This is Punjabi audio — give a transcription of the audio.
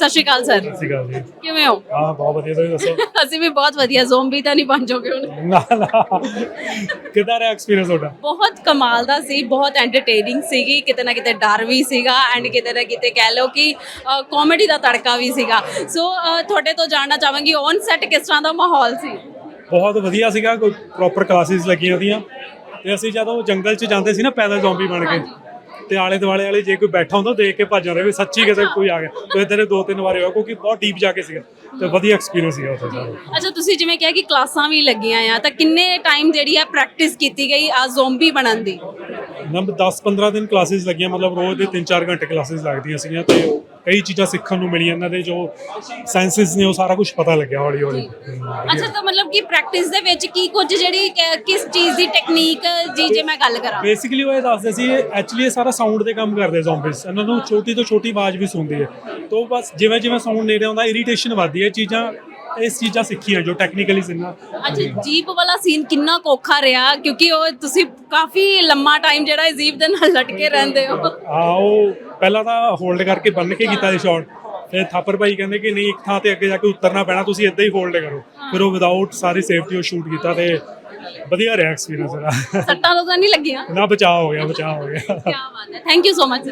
ਸਤਿ ਸ਼੍ਰੀ ਅਕਾਲ ਸਰ। ਸਤਿ ਸ਼੍ਰੀ ਅਕਾਲ ਜੀ। ਕਿਵੇਂ ਹੋ? ਹਾਂ ਬਹੁਤ ਵਧੀਆ ਤੁਸੀਂ ਦੱਸੋ? ਅਸੀਂ ਵੀ ਬਹੁਤ ਵਧੀਆ ਜ਼ੋਂਬੀ ਤਾਂ ਨਹੀਂ ਬਣ ਜਾਓਗੇ ਹੁਣ। ਨਾ ਨਾ। ਕਿਦਾਂ ਰਿਹਾ ਐਕਸਪੀਰੀਅੰਸ ਤੁਹਾਡਾ? ਬਹੁਤ ਕਮਾਲ ਦਾ ਸੀ ਬਹੁਤ ਐਂਟਰਟੇਨਿੰਗ ਸੀਗੀ ਕਿਤੇ ਨਾ ਕਿਤੇ ਡਰ ਵੀ ਸੀਗਾ ਐਂਡ ਕਿਤੇ ਨਾ ਕਿਤੇ ਕਹਿ ਲਓ ਕਿ ਕਾਮੇਡੀ ਦਾ ਤੜਕਾ ਵੀ ਸੀਗਾ। ਸੋ ਤੁਹਾਡੇ ਤੋਂ ਜਾਣਨਾ ਚਾਹਾਂਗੀ ਔਨ ਸੈਟ ਕਿਸ ਤਰ੍ਹਾਂ ਦਾ ਮਾਹੌਲ ਸੀ? ਬਹੁਤ ਵਧੀਆ ਸੀਗਾ ਕੋਈ ਪ੍ਰੋਪਰ ਕਲਾਸਿਸ ਲੱਗੀਆਂ ਉਹਦੀਆਂ। ਤੇ ਅਸੀਂ ਜਦੋਂ ਜੰਗਲ 'ਚ ਜਾਂਦੇ ਸੀ ਨਾ ਪੈਦਲ ਜ਼ੋਂਬੀ ਬਣ ਕੇ ਤੇ ਆਲੇ ਦੁਆਲੇ ਵਾਲੇ ਜੇ ਕੋਈ ਬੈਠਾ ਹੁੰਦਾ ਦੇਖ ਕੇ ਭੱਜ ਜਾਂਦੇ ਵੀ ਸੱਚੀ ਕਿਤੇ ਕੋਈ ਆ ਗਿਆ। ਤੇ ਇਦਾਂ ਦੇ ਦੋ ਤਿੰਨ ਵਾਰ ਹੋਇਆ ਕਿਉਂਕਿ ਬਹੁਤ ਡੀਪ ਜਾ ਕੇ ਸੀਗਾ। ਤੇ ਵਧੀਆ ਐਕਸਪੀਰੀਅੰਸ ਸੀਗਾ ਉੱਥੇ ਸਾਰਾ ਅੱਛਾ ਤੁਸੀਂ ਜਿਵੇਂ ਕਿਹਾ ਕਿ ਕਲਾਸਾਂ ਵੀ ਲੱਗੀਆਂ ਆ ਤਾਂ ਕਿੰਨੇ ਟਾਈਮ ਜਿਹੜੀ ਆ ਪ੍ਰੈਕਟਿਸ ਕੀਤੀ ਗਈ ਆ ਜ਼ੋਂਬੀ ਬਣਨ ਦੀ? ਨੰਬ 10-15 ਦਿਨ ਕਲਾਸਿਸ ਲੱਗੀਆਂ ਮਤਲਬ ਰੋਜ਼ ਦੇ 3-4 ਘੰਟੇ ਕਲਾਸਿਸ ਲੱਗਦੀਆਂ ਸੀਗੀਆਂ ਤੇ ਕਈ ਚੀਜ਼ਾਂ ਸਿੱਖਣ ਨੂੰ ਮਿਲੀਆਂ ਇਹਨਾਂ ਦੇ ਜੋ ਸੈਂਸਸ ਨੇ ਉਹ ਸਾਰਾ ਕੁਝ ਪਤਾ ਲੱਗਿਆ ਹੌਲੀ ਹੌਲੀ। ਅੱਛਾ ਤਾਂ ਮਤਲਬ ਕਿ ਪ੍ਰੈਕਟਿਸ ਦੇ ਵਿੱਚ ਕੀ ਕੁਝ ਜਿਹੜੀ ਕਿ- ਕਿਸ ਚੀਜ਼ ਦੀ ਟੈਕਨੀਕ ਜੀ ਜੇ ਮੈਂ ਗੱਲ ਕਰਾਂ? ਬੇਸਿਕਲੀ ਉਹ ਇਹ ਦੱਸਦੇ ਸੀ ਐਕਚੁਅਲੀ ਇਹ ਸਾਰਾ ਸਾਊਂਡ ਦੇ ਕੰਮ ਕਰਦੇ ਜ਼ੋਂਬੀਜ਼ ਇਹਨਾਂ ਨੂੰ ਛੋਟੀ ਤੋਂ ਛੋਟੀ ਆਵਾਜ਼ ਵੀ ਸੁਣਦੀ ਹੈ। ਤੋਂ ਬਸ ਜਿਵੇਂ ਜਿਵੇਂ ਸਾਊਂਡ ਨੇੜੇ ਆਉਂਦਾ ਇਰੀਟੇਸ਼ਨ ਵੱਧਦੀ ਹੈ। ਚੀਜ਼ਾਂ ਇਸ ਚੀਜ਼ਾਂ ਸਿੱਖੀਆਂ ਜੋ ਟੈਕਨੀਕਲੀ ਸਿੰਨਾ ਅੱਛਾ ਜੀਪ ਵਾਲਾ ਸੀਨ ਕਿੰਨਾ ਕੋਖਾ ਰਿਹਾ ਕਿਉਂਕਿ ਉਹ ਤੁਸੀਂ ਕਾਫੀ ਲੰਮਾ ਟਾਈਮ ਜਿਹੜਾ ਹੈ ਜੀਪ ਦੇ ਨਾਲ ਲਟਕੇ ਰਹਿੰਦੇ ਹੋ। ਆ ਉਹ ਪਹਿਲਾਂ ਤਾਂ ਹੋਲਡ ਕਰਕੇ ਬੰਨ ਕੇ ਕੀਤਾ ਸੀ ਸ਼ਾਟ। ਫਿਰ ਥਾਪਰ ਭਾਈ ਕਹਿੰਦੇ ਕਿ ਨਹੀਂ ਇੱਕ ਥਾਂ ਤੇ ਅੱਗੇ ਜਾ ਕੇ ਉਤਰਨਾ ਪੈਣਾ ਤੁਸੀਂ ਇੱਦਾਂ ਹੀ ਹੋਲਡ ਕਰੋ। ਫਿਰ ਉਹ ਵਿਦਆਊਟ ਸਾਰੀ ਸੇਫਟੀ ਉਹ ਸ਼ੂਟ ਕੀਤਾ ਤੇ ਵਧੀਆ ਰਿਹਾ ਐਕਸਪੀਰੀਅੰਸ ਇਹਦਾ। ਸੱਟਾਂ ਤਾਂ ਨਹੀਂ ਲੱਗੀਆਂ? ਨਾ ਬਚਾਅ ਹੋ ਗਿਆ ਬਚਾਅ ਹੋ ਗਿਆ। ਕੀ ਬਾਤ ਹੈ। Thank you so much.